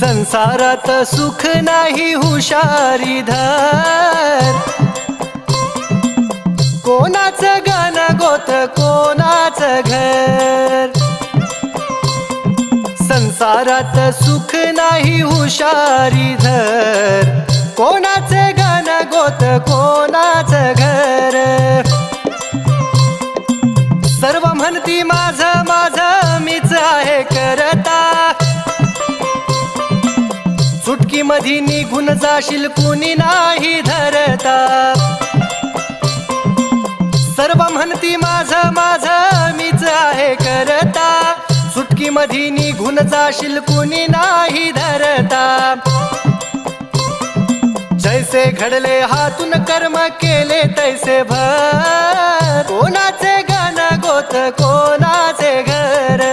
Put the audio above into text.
संसारात सुख नाही हुशारी धर. कोणाच गाणं गोत कोणाच घर? संसारात सुख नाही हुशारी धर. कोणाचे गाणं गोत कोणाच घर? सर्व म्हणती माझ माझ मीच आहे करता. मुक्ती मधी निघून जाशील कुणी नाही धरता. सर्व म्हणती माझ माझ मीच आहे करता. सुटकी मधी निघून जाशील कुणी नाही धरता. जैसे घडले हातून कर्म केले तैसे भर. कोणाचे गण गोत कोणाचे घर.